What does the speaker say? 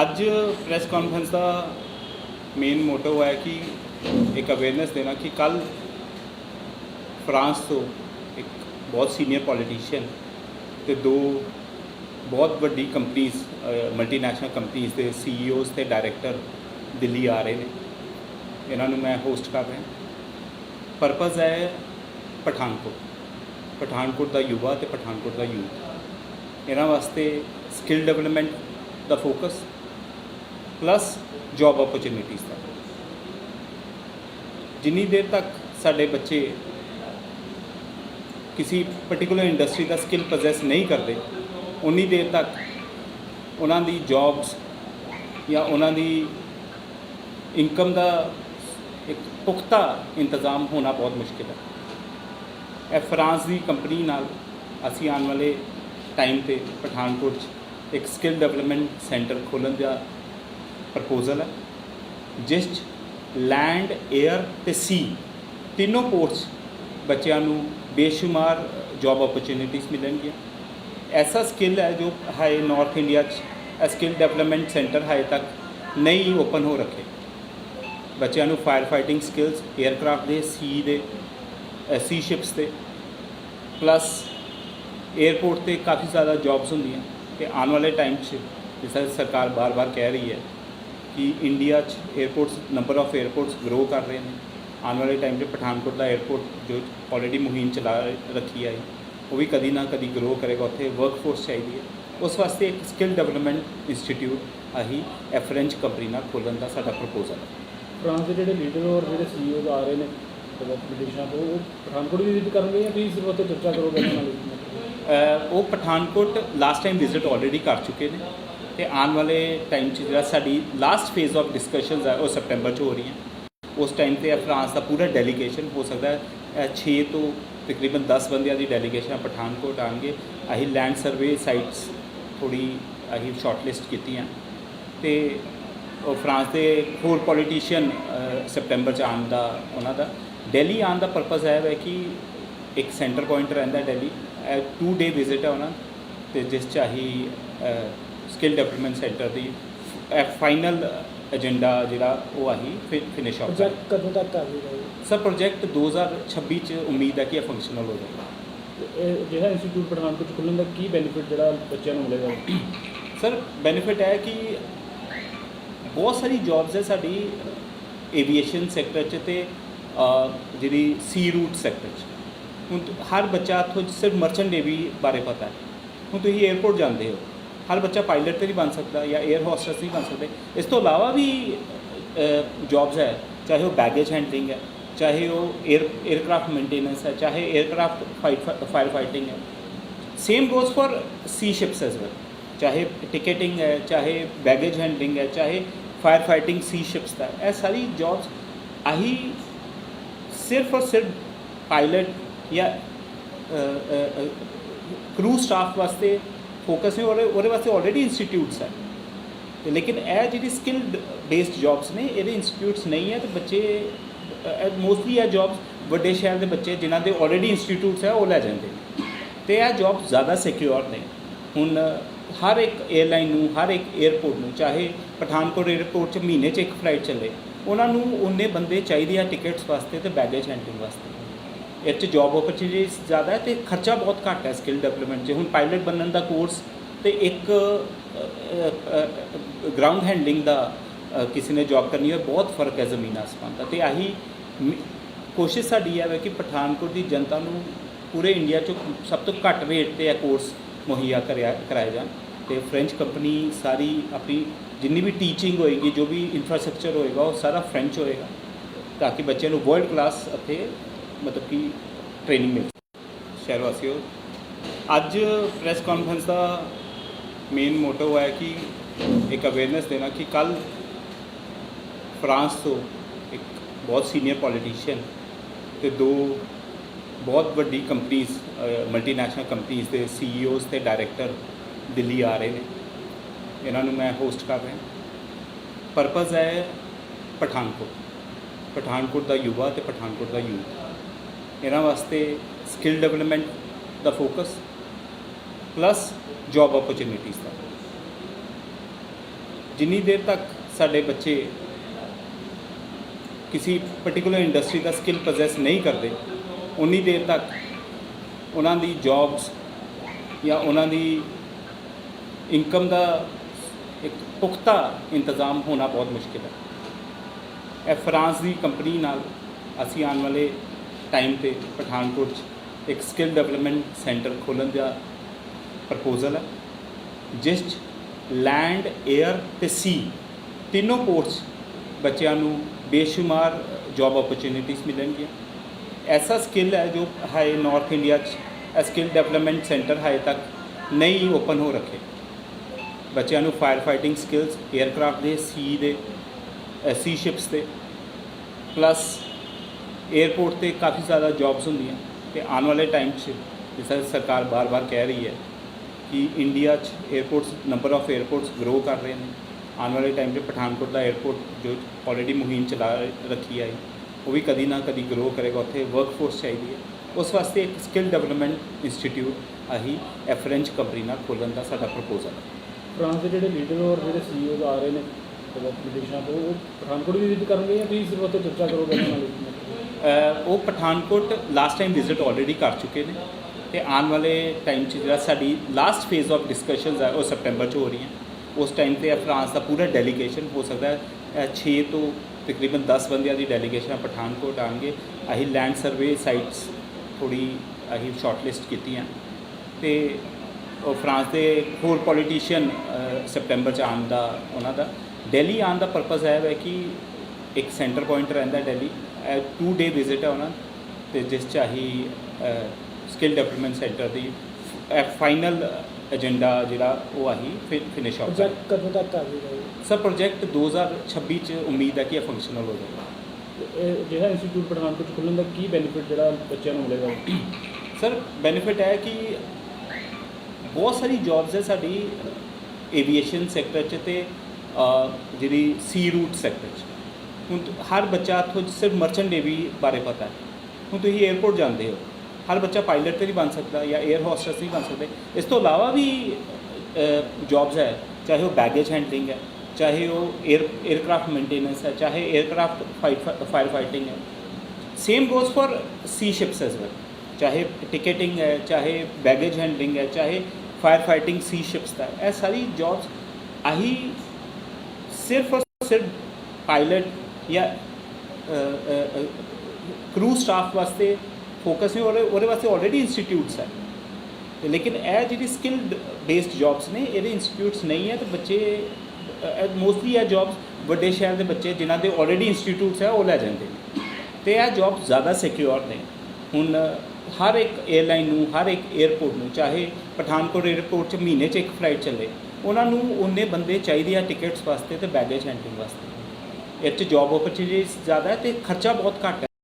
ਅੱਜ press conference ਦਾ main motto ਹੈ ਕਿ ਇੱਕ ਅਵੇਅਰਨੈਸ ਦੇਣਾ ਕਿ ਕੱਲ ਫਰਾਂਸ ਤੋਂ ਇੱਕ ਬਹੁਤ ਸੀਨੀਅਰ ਪੋਲੀਟੀਸ਼ੀਅਨ ਤੇ ਦੋ ਬਹੁਤ ਵੱਡੀ ਕੰਪਨੀਆਂ ਮਲਟੀਨੈਸ਼ਨਲ ਕੰਪਨੀਆਂ ਦੇ ਸੀਈਓਜ਼ ਤੇ ਡਾਇਰੈਕਟਰ ਦਿੱਲੀ ਆ ਰਹੇ ਨੇ। ਇਹਨਾਂ ਨੂੰ ਮੈਂ ਹੋਸਟ ਕਰ ਰਿਹਾ। ਪਰਪਸ ਹੈ ਪਠਾਨਕੋਟ। ਪਠਾਨਕੋਟ ਦਾ ਯੁਵਾ ਤੇ ਪਠਾਨਕੋਟ ਦਾ ਯੂਥ। ਇਹਨਾਂ ਵਾਸਤੇ ਸਕਿੱਲ ਡਿਵੈਲਪਮੈਂਟ ਦਾ ਫੋਕਸ ਪਲੱਸ ਜੌਬ ਓਪਰਚੁਨਿਟੀਜ਼ ਦਾ। ਜਿੰਨੀ ਦੇਰ ਤੱਕ ਸਾਡੇ ਬੱਚੇ ਕਿਸੇ ਪਾਰਟਿਕੂਲਰ ਇੰਡਸਟਰੀ ਦਾ ਸਕਿੱਲ ਪੋਜ਼ੈਸ ਨਹੀਂ ਕਰਦੇ, ਉਨੀ ਦੇਰ ਤੱਕ ਉਹਨਾਂ ਦੀ ਜੌਬਸ ਜਾਂ ਉਹਨਾਂ ਦੀ ਇਨਕਮ ਦਾ ਇੱਕ ਪੁਖਤਾ ਇੰਤਜ਼ਾਮ ਹੋਣਾ ਬਹੁਤ ਮੁਸ਼ਕਿਲ ਹੈ। ਇਹ ਫਰਾਂਸ ਦੀ ਕੰਪਨੀ ਨਾਲ ਅਸੀਂ ਆਉਣ ਵਾਲੇ ਟਾਈਮ ਤੇ ਪਠਾਨਕੋਟ 'ਚ ਇੱਕ ਸਕਿੱਲ ਡਿਵੈਲਪਮੈਂਟ ਸੈਂਟਰ ਖੋਲ੍ਹਣ ਦਾ ਪ੍ਰਪੋਜ਼ਲ ਹੈ। ਜਿਸ 'ਚ ਲੈਂਡ 에ਅਰ ਤੇ ਸੀ ਤਿੰਨੋਂ ਪੋਰਟਸ ਬੱਚਿਆਂ ਨੂੰ ਬੇਸ਼ੁਮਾਰ ਜੌਬ ਓਪਰਚੁਨਿਟੀਆਂ ਮਿਲਣਗੀਆਂ। ਐਸਾ ਸਕਿੱਲ ਹੈ ਜੋ ਹਾਈ ਨਾਰਥ ਇੰਡੀਆ 'ਚ ਸਕਿੱਲ ਡਿਵੈਲਪਮੈਂਟ ਸੈਂਟਰ ਹਾਈ ਤੱਕ ਨਹੀਂ ਓਪਨ ਹੋ ਰੱਖੇ। ਬੱਚਿਆਂ ਨੂੰ ਫਾਇਰ ਫਾਈਟਿੰਗ ਸਕਿੱਲਸ 에ਅਰਕ੍ਰਾਫਟ ਦੇ ਸੀ ਦੇ ਸੀ ਸ਼ਿਪਸ ਤੇ ਪਲੱਸ 에ਅਰਪੋਰਟ ਤੇ ਕਾਫੀ ਜ਼ਿਆਦਾ ਜੌਬਸ ਹੁੰਦੀਆਂ। ਤੇ ਆਉਣ ਵਾਲੇ ਟਾਈਮ 'ਚ ਜਿਸ ਤਰ੍ਹਾਂ ਸਰਕਾਰ ਬਾਰ-ਬਾਰ ਕਹਿ ਰਹੀ ਹੈ ਕਿ ਇੰਡੀਆ 'ਚ airports number of airports grow ਕਰ ਰਹੇ ਨੇ। ਆਉਣ ਵਾਲੇ ਟਾਈਮ 'ਤੇ ਪਠਾਨਕੋਟ ਦਾ 에ਅਰਪੋਰਟ ਜੋ ਆਲਰੇਡੀ ਮੁਹਿੰਮ ਚਲਾ ਰੱਖੀ ਹੈ ਉਹ ਵੀ ਕਦੀ ਨਾ ਕਦੀ ਗਰੋ ਕਰੇਗਾ। ਉੱਥੇ ਵਰਕਫੋਰਸ ਚਾਹੀਦੀ ਹੈ। ਉਸ ਵਾਸਤੇ ਇੱਕ ਸਕਿੱਲ ਡਿਵੈਲਪਮੈਂਟ ਇੰਸਟੀਚਿਊਟ ਆਹੀ ਐਫਰੈਂਚ ਕੰਪਨੀ ਨਾਲ ਖੋਲਣ ਦਾ ਸਾਡਾ ਪ੍ਰਪੋਜ਼ਲ ਹੈ। ਫਰਾਂਸ ਦੇ ਜਿਹੜੇ ਲੀਡਰ ਔਰ ਜਿਹੜੇ ਸੀਈਓ ਆ ਰਹੇ ਨੇ ਵਿਦੇਸ਼ਾਂ ਤੋਂ ਉਹ ਪਠਾਨਕੋਟ ਦੀ ਵਿਜ਼ਿਟ ਕਰਨਗੇ ਜਾਂ ਤੁਸੀਂ ਸਿਰਫ ਉੱਥੇ ਚਰਚਾ ਕਰੋਗੇ ਉਹਨਾਂ ਨਾਲ? ਉਹ Pathankot last time visit already ਕਰ ਚੁੱਕੇ ਨੇ। ਤੇ ਆਉਣ ਵਾਲੇ ਟਾਈਮ 'ਚ ਜਿਹੜਾ ਸਾਡੀ ਲਾਸਟ ਫੇਜ਼ ਆਫ ਡਿਸਕਸ਼ਨਸ ਹੈ ਉਹ ਸਪਟੈਂਬਰ 'ਚ ਹੋ ਰਹੀਆਂ। ਉਸ ਟਾਈਮ ਤੇ ਫਰਾਂਸ ਦਾ ਪੂਰਾ ਡੈਲੀਗੇਸ਼ਨ ਹੋ ਸਕਦਾ ਹੈ। 6 ਤੋਂ ਤਕਰੀਬਨ 10 ਬੰਦਿਆਂ ਦੀ ਡੈਲੀਗੇਸ਼ਨ ਪਠਾਨਕੋਟ ਆਣਗੇ ਅਸੀਂ ਲੈਂਡ ਸਰਵੇ ਸਾਈਟਸ ਥੋੜੀ ਅਸੀਂ ਸ਼ਾਰਟਲਿਸਟ ਕੀਤੀਆਂ। ਤੇ ਉਹ ਫਰਾਂਸ ਦੇ ਹੋਰ ਪੋਲੀਟੀਸ਼ੀਅਨ ਸਪਟੈਂਬਰ 'ਚ ਆਉਣ ਦਾ ਉਹਨਾਂ ਦਾ। ਦਿੱਲੀ ਆਉਣ ਦਾ ਪਰਪਸ ਹੈ ਹੈ ਕਿ ਇੱਕ ਸੈਂਟਰ ਪੁਆਇੰਟ ਰਹਿੰਦਾ ਦਿੱਲੀ ਟੂ ਡੇ ਵਿਜ਼ਿਟ ਹੈ ਉਹਨਾਂ ਤੇ ਜਿਸ 'ਚ ਅਸੀਂ ਸਕਿੱਲ ਡਿਵੈਲਪਮੈਂਟ ਸੈਂਟਰ ਦੀ ਫਾਈਨਲ ਏਜੰਡਾ ਜਿਹੜਾ ਉਹ ਅਸੀਂ ਫਿਨਿਸ਼ ਆਊਟ ਪ੍ਰੋਜੈਕਟ ਕਦੋਂ ਤੱਕ ਕਰ ਰਹੇ ਸਰ ਪ੍ਰੋਜੈਕਟ 2026 ਚ ਉਮੀਦ ਹੈ ਕਿ ਇਹ ਫੰਕਸ਼ਨਲ ਹੋ ਜਾਏਗਾ। ਇਹ ਜਿਹੜਾ ਇੰਸਟੀਚਿਊਟ ਪਠਾਨਕੋਟ 'ਚ ਖੁੱਲ੍ਹਣ ਦਾ ਕੀ ਬੈਨੀਫਿਟ ਜਿਹੜਾ ਬੱਚਿਆਂ ਨੂੰ ਮਿਲੇਗਾ ਸਰ ਬੈਨੀਫਿਟ ਹੈ ਕਿ ਬਹੁਤ ਸਾਰੀ ਜੌਬਸ ਹੈ ਸਾਡੀ ਏਵੀਏਸ਼ਨ ਸੈਕਟਰ 'ਚ ਤੇ ਜਿਹੜੀ ਸੀ ਰੂਟ ਸੈਕਟਰ 'ਚ। ਹੁਣ ਤੁ- ਹਰ ਬੱਚਾ ਇੱਥੋਂ ਸਿਰਫ ਮਰਚੈਂਟ ਨੇਵੀ ਬਾਰੇ ਪਤਾ ਹੈ। ਹੁਣ ਤੁਸੀਂ 에ਅਰਪੋਰਟ ਜਾਂਦੇ ਹੋ। हर बच्चा पायलट पर नहीं बन सकता या एयर होस्टस नहीं बन सकते। इस तो अलावा भी जॉब्स है, चाहे वो बैगेज हैंडलिंग है, चाहे वो एयर एयरक्राफ्ट मेंटेनेंस है, चाहे एयरक्राफ्ट फाइट फायर फाइटिंग है। Same goes for sea ships as well चाहे टिकेटिंग है, चाहे बैगेज हैंडलिंग है, चाहे फायर फाइटिंग सी शिप्स का यह सारी जॉब्स आही सिर्फ़ और सिर्फ़ पायलट या क्रू स्टाफ वास्ते ਫੋਕਸ ਨਹੀਂ ਹੋ ਰਿਹਾ ਉਹਦੇ ਵਾਸਤੇ ਆਲਰੇਡੀ ਇੰਸਟੀਟਿਊਟਸ ਹੈ ਤੇ ਲੇਕਿਨ ਇਹ ਜਿਹੜੀ ਸਕਿੱਲ ਬੇਸਡ ਜੌਬਸ ਨੇ ਇਹਦੇ ਇੰਸਟੀਟਿਊਟਸ ਨਹੀਂ ਹੈ ਤੇ ਬੱਚੇ ਮੋਸਟਲੀ ਇਹ ਜੌਬਸ ਵੱਡੇ ਸ਼ਹਿਰ ਦੇ ਬੱਚੇ ਜਿਨ੍ਹਾਂ ਦੇ ਆਲਰੇਡੀ ਇੰਸਟੀਟਿਊਟਸ ਹੈ ਉਹ ਲੈ ਜਾਂਦੇ ਤੇ ਇਹ ਜੌਬ ਜ਼ਿਆਦਾ ਸਿਕਿਉਰ ਨੇ ਹੁਣ ਹਰ ਇੱਕ 에ਅਰਲਾਈਨ ਨੂੰ ਹਰ ਇੱਕ 에ਅਰਪੋਰਟ ਨੂੰ ਚਾਹੇ ਪਠਾਨਕੋਟ 에ਅਰਪੋਰਟ 'ਚ ਮਹੀਨੇ 'ਚ ਇੱਕ ਫਲਾਈਟ ਚੱਲੇ ਉਹਨਾਂ ਨੂੰ ਉਹਨੇ ਬੰਦੇ ਚਾਹੀਦੇ ਆ ਟਿਕਟਸ ਵਾਸਤੇ ਤੇ ਬੈਗੇਜ ਹੈਂਡਲਿੰਗ ਵਾਸਤੇ ਇਹ 'ਚ ਜੌਬ ਓਪਰਚੁਨਿਟੀਜ਼ ਜ਼ਿਆਦਾ ਹੈ ਤੇ ਖਰਚਾ ਬਹੁਤ ਘੱਟ ਹੈ ਸਕਿੱਲ ਡਿਵੈਲਪਮੈਂਟ 'ਚ। ਹੁਣ ਪਾਇਲਟ ਬਣਨ ਦਾ ਕੋਰਸ ਤੇ ਇੱਕ ਗਰਾਊਂਡ ਹੈਂਡਲਿੰਗ ਦਾ ਕਿਸੇ ਨੇ ਜੌਬ ਕਰਨੀ ਹੋਵੇ ਬਹੁਤ ਫ਼ਰਕ ਹੈ ਜ਼ਮੀਨ ਆਸਮਾਨ ਦਾ। ਤੇ ਆਹੀ ਕੋਸ਼ਿਸ਼ ਸਾਡੀ ਹੈ ਕਿ ਪਠਾਨਕੋਟ ਦੀ ਜਨਤਾ ਨੂੰ ਪੂਰੇ ਇੰਡੀਆ 'ਚ ਸਭ ਤੋਂ ਘੱਟ ਰੇਟ ਤੇ ਇਹ ਕੋਰਸ ਮੁਹੱਈਆ ਕਰਿਆ, ਕਰਾਏ ਜਾਣ। ਤੇ ਫ੍ਰੈਂਚ ਕੰਪਨੀ ਸਾਰੀ ਆਪਣੀ ਜਿੰਨੀ ਵੀ ਟੀਚਿੰਗ ਹੋਏਗੀ, ਜੋ ਵੀ ਇਨਫਰਾਸਟ੍ਰਕਚਰ ਹੋਏਗਾ, ਉਹ ਸਾਰਾ ਫ੍ਰੈਂਚ ਹੋਏਗਾ, ਤਾਂ ਕਿ ਬੱਚਿਆਂ ਨੂੰ ਵਰਲਡ ਕਲਾਸ ਅਤੇ ਮਤਲਬ ਕਿ ਟ੍ਰੇਨਿੰਗ ਮਿਲ ਸ਼ਹਿਰ ਵਾਸੀਓ, ਅੱਜ ਪ੍ਰੈਸ ਕਾਨਫਰੰਸ ਦਾ ਮੇਨ ਮੋਟੋ ਹੈ ਕਿ ਇੱਕ ਅਵੇਅਰਨੈਸ ਦੇਣਾ ਕਿ ਕੱਲ ਫਰਾਂਸ ਤੋਂ ਇੱਕ ਬਹੁਤ ਸੀਨੀਅਰ ਪੋਲੀਟੀਸ਼ੀਅਨ ਤੇ ਦੋ ਬਹੁਤ ਵੱਡੀ ਕੰਪਨੀਆਂ ਮਲਟੀਨੈਸ਼ਨਲ ਕੰਪਨੀਆਂ ਦੇ ਸੀਈਓਜ਼ ਤੇ ਡਾਇਰੈਕਟਰ ਦਿੱਲੀ ਆ ਰਹੇ ਨੇ। ਇਹਨਾਂ ਨੂੰ ਮੈਂ ਹੋਸਟ ਕਰ ਰਿਹਾ। ਪਰਪਸ ਹੈ ਪਠਾਨਕੋਟ। ਪਠਾਨਕੋਟ ਦਾ ਯੁਵਾ ਤੇ ਪਠਾਨਕੋਟ ਦਾ ਯੂਥ। ਇਹਨਾਂ ਵਾਸਤੇ ਸਕਿੱਲ ਡਿਵੈਲਪਮੈਂਟ ਦਾ ਫੋਕਸ ਪਲੱਸ ਜੌਬ ਓਪਰਚੁਨਿਟੀਜ਼ ਦਾ। ਜਿੰਨੀ ਦੇਰ ਤੱਕ ਸਾਡੇ ਬੱਚੇ ਕਿਸੇ ਪਾਰਟਿਕੂਲਰ ਇੰਡਸਟਰੀ ਦਾ ਸਕਿੱਲ ਪੋਜੈਸ ਨਹੀਂ ਕਰਦੇ, ਉਨੀ ਦੇਰ ਤੱਕ ਉਹਨਾਂ ਦੀ ਜੌਬਸ ਜਾਂ ਉਹਨਾਂ ਦੀ ਇਨਕਮ ਦਾ ਇੱਕ ਪੁਖਤਾ ਇੰਤਜ਼ਾਮ ਹੋਣਾ ਬਹੁਤ ਮੁਸ਼ਕਿਲ ਹੈ। ਇਹ ਫਰਾਂਸ ਦੀ ਕੰਪਨੀ ਨਾਲ ਅਸੀਂ ਆਉਣ ਵਾਲੇ ਟਾਈਮ ਤੇ ਪਠਾਨਕੋਟ 'ਚ ਇੱਕ ਸਕਿੱਲ ਡਿਵੈਲਪਮੈਂਟ ਸੈਂਟਰ ਖੋਲਣ ਦਾ ਪ੍ਰਪੋਜ਼ਲ ਹੈ, ਜਿਸ 'ਚ ਲੈਂਡ 에ਅਰ ਤੇ ਸੀ ਤਿੰਨੋਂ ਪੋਰਟਸ ਬੱਚਿਆਂ ਨੂੰ ਬੇਸ਼ੁਮਾਰ ਜੌਬ ਓਪਰਚੁਨਿਟੀਜ਼ ਮਿਲਣਗੀਆਂ। ਐਸਾ ਸਕਿੱਲ ਹੈ ਜੋ ਹਾਈ ਨਾਰਥ ਇੰਡੀਆ 'ਚ ਸਕਿੱਲ ਡਿਵੈਲਪਮੈਂਟ ਸੈਂਟਰ ਹਾਲੇ ਤੱਕ ਨਹੀਂ ਓਪਨ ਹੋ ਰੱਖੇ। ਬੱਚਿਆਂ ਨੂੰ ਫਾਇਰ ਫਾਈਟਿੰਗ ਸਕਿੱਲਸ 에ਅਰਕ੍ਰਾਫਟ ਦੇ ਸੀ ਦੇ ਸੀ ਸ਼ਿਪਸ ਤੇ ਪਲੱਸ 에어ਪੋਰਟ ਤੇ ਕਾਫੀ ਜ਼ਿਆਦਾ ਜੌਬਸ ਹੁੰਦੀਆਂ ਤੇ ਆਉਣ ਵਾਲੇ ਟਾਈਮ 'ਚ ਜਿਸ ਤਰ੍ਹਾਂ ਸਰਕਾਰ ਬਾਰ-ਬਾਰ ਕਹਿ ਰਹੀ ਹੈ ਕਿ ਇੰਡੀਆ 'ਚ airports number of airports grow ਕਰ ਰਹੇ ਨੇ। ਆਉਣ ਵਾਲੇ ਟਾਈਮ 'ਚ ਪਠਾਨਕੋਟ ਦਾ 에어ਪੋਰਟ ਜੋ ਆਲਰੇਡੀ ਮੁਹਿੰਮ ਚਲਾ ਰੱਖੀ ਹੈ ਉਹ ਵੀ ਕਦੀ ਨਾ ਕਦੀ ਗਰੋ ਕਰੇਗਾ, ਉੱਥੇ ਵਰਕਫੋਰਸ ਚਾਹੀਦੀ ਹੈ। ਉਸ ਵਾਸਤੇ ਇੱਕ ਸਕਿੱਲ ਡਿਵੈਲਪਮੈਂਟ ਇੰਸਟੀਚਿਊਟ ਆਹੀ ਐਫਰੈਂਚ ਕੰਪਨੀ ਨਾਲ ਖੋਲਣ ਦਾ ਸਾਡਾ ਪ੍ਰਪੋਜ਼ਲ ਹੈ। ਫਰਾਂਸ ਦੇ ਜਿਹੜੇ ਲੀਡਰ ਔਰ ਜਿਹੜੇ ਸੀਈਓਜ਼ ਆ ਰਹੇ ਨੇ ਵਿਦੇਸ਼ਾਂ ਤੋਂ ਉਹ ਪਠਾਨਕੋਟ ਵੀ ਵਿਜ਼ਿਟ ਕਰਨਗੇ ਜਾਂ ਤੁਸੀਂ ਸਿਰਫ ਉੱਥੇ ਚਰਚਾ ਕਰੋਗੇ ਉਹਨਾਂ ਨਾਲ ਉਹ Pathankot last time visit already ਕਰ ਚੁੱਕੇ ਨੇ ਤੇ ਆਉਣ ਵਾਲੇ ਟਾਈਮ 'ਚ ਜਿਹੜਾ ਸਾਡੀ ਲਾਸਟ ਫੇਜ਼ ਆਫ ਡਿਸਕਸ਼ਨਸ ਹੈ ਉਹ ਸੈਪਟੈਂਬਰ 'ਚ ਹੋ ਰਹੀਆਂ। ਉਸ ਟਾਈਮ ਤੇ ਫਰਾਂਸ ਦਾ ਪੂਰਾ ਡੈਲੀਗੇਸ਼ਨ ਹੋ ਸਕਦਾ ਹੈ। 6 ਤੋਂ ਤਕਰੀਬਨ 10 ਬੰਦਿਆਂ ਦੀ ਡੈਲੀਗੇਸ਼ਨ ਪਠਾਨਕੋਟ ਆਣਗੇ ਅਸੀਂ ਲੈਂਡ ਸਰਵੇ ਸਾਈਟਸ ਥੋੜੀ ਅਸੀਂ ਸ਼ਾਰਟਲਿਸਟ ਕੀਤੀਆਂ। ਤੇ ਉਹ ਫਰਾਂਸ ਦੇ ਹੋਰ ਪੋਲੀਟੀਸ਼ੀਅਨ ਸੈਪਟੈਂਬਰ 'ਚ ਆਉਣ ਦਾ ਉਹਨਾਂ ਦਾ। ਦਿੱਲੀ ਆਉਣ ਦਾ ਪਰਪਸ ਹੈ ਹੈ ਕਿ ਇੱਕ ਸੈਂਟਰ ਪੁਆਇੰਟ ਰਹਿੰਦਾ ਦਿੱਲੀ। ਟੂ ਡੇ ਵਿਜ਼ਿਟ ਹੈ ਉਹਨਾਂ ਤੇ ਜਿਸ 'ਚ ਅਸੀਂ ਸਕਿੱਲ ਡਿਵੈਲਪਮੈਂਟ ਸੈਂਟਰ ਦੀ ਫਾਈਨਲ ਏਜੰਡਾ ਜਿਹੜਾ ਉਹ ਅਸੀਂ ਫਿਨਿਸ਼ ਆਊਟ ਪ੍ਰੋਜੈਕਟ ਕਦੋਂ ਤੱਕ ਕਰ ਜਾਏਗਾ ਸਰ ਪ੍ਰੋਜੈਕਟ 2026 ਚ ਉਮੀਦ ਹੈ ਕਿ ਇਹ ਫੰਕਸ਼ਨਲ ਹੋ ਜਾਏਗਾ। ਜਿਹੜਾ ਇੰਸਟੀਚਿਊਟ ਪਠਾਨਕੋਟ 'ਚ ਖੁੱਲ੍ਹਣ ਦਾ ਕੀ ਬੈਨੀਫਿਟ ਜਿਹੜਾ ਬੱਚਿਆਂ ਨੂੰ ਮਿਲੇਗਾ? ਸਰ ਬੈਨੀਫਿਟ ਹੈ ਕਿ ਬਹੁਤ ਸਾਰੀ ਜੌਬਸ ਹੈ ਸਾਡੀ ਏਵੀਏਸ਼ਨ ਸੈਕਟਰ 'ਚ ਤੇ जी सी रूट सैक्टर हूँ हर बच्चा तो सिर्फ़ मर्चेंट डेवी बारे पता है हूँ तो एयरपोर्ट जाते हो। हर बच्चा पायलट तो नहीं बन सकता या एयर होस्टस नहीं बन सकते इस तो अलावा भी जॉब्स है। चाहे वह बैगेज हैंडलिंग है, चाहे वो एयर एयरक्राफ्ट मेंटेनेंस है, चाहे एयरक्राफ्ट फाइट फायर फाइटिंग है। Same goes for sea ships as well चाहे टिकेटिंग है, चाहे बैगेज हैंडलिंग है, चाहे फायर फाइटिंग सी शिप्स है। यह सारी जॉब्स आही सिर्फ और ਸਿਰਫ ਪਾਇਲਟ ਜਾਂ ਕਰੂ ਸਟਾਫ ਵਾਸਤੇ ਫੋਕਸ ਨਹੀਂ ਹੋ ਰਿਹਾ ਉਹਦੇ ਵਾਸਤੇ ਆਲਰੇਡੀ ਇੰਸਟੀਟਿਊਟਸ ਹੈ ਤੇ ਲੇਕਿਨ ਇਹ ਜਿਹੜੀ ਸਕਿੱਲ ਬੇਸਡ ਜੌਬਸ ਨੇ ਇਹਦੇ ਇੰਸਟੀਟਿਊਟਸ ਨਹੀਂ ਹੈ ਤੇ ਬੱਚੇ ਮੋਸਟਲੀ ਇਹ ਜੌਬਸ ਵੱਡੇ ਸ਼ਹਿਰ ਦੇ ਬੱਚੇ ਜਿਨ੍ਹਾਂ ਦੇ ਆਲਰੇਡੀ ਇੰਸਟੀਟਿਊਟਸ ਹੈ ਉਹ ਲੈ ਜਾਂਦੇ ਨੇ ਤੇ ਇਹ ਜੌਬ ਜ਼ਿਆਦਾ ਸਿਕਿਉਰ ਨੇ ਹੁਣ ਹਰ ਇੱਕ 에ਅਰਲਾਈਨ ਨੂੰ ਹਰ ਇੱਕ 에ਅਰਪੋਰਟ ਨੂੰ ਚਾਹੇ ਪਠਾਨਕੋਟ 에ਅਰਪੋਰਟ 'ਚ ਮਹੀਨੇ 'ਚ ਇੱਕ ਫਲਾਈਟ ਚੱਲੇ ਉਹਨਾਂ ਨੂੰ ਉਹਨੇ ਬੰਦੇ ਚਾਹੀਦੇ ਆ ਟਿਕਟਸ ਵਾਸਤੇ ਤੇ ਬੈਗੇਜ ਹੈਂਡਲਿੰਗ ਵਾਸਤੇ। ਇਹ 'ਚ ਜੌਬ ਓਪਰਚੁਨਿਟੀਜ਼ ਜ਼ਿਆਦਾ ਹੈ ਤੇ ਖਰਚਾ ਬਹੁਤ ਘੱਟ ਹੈ।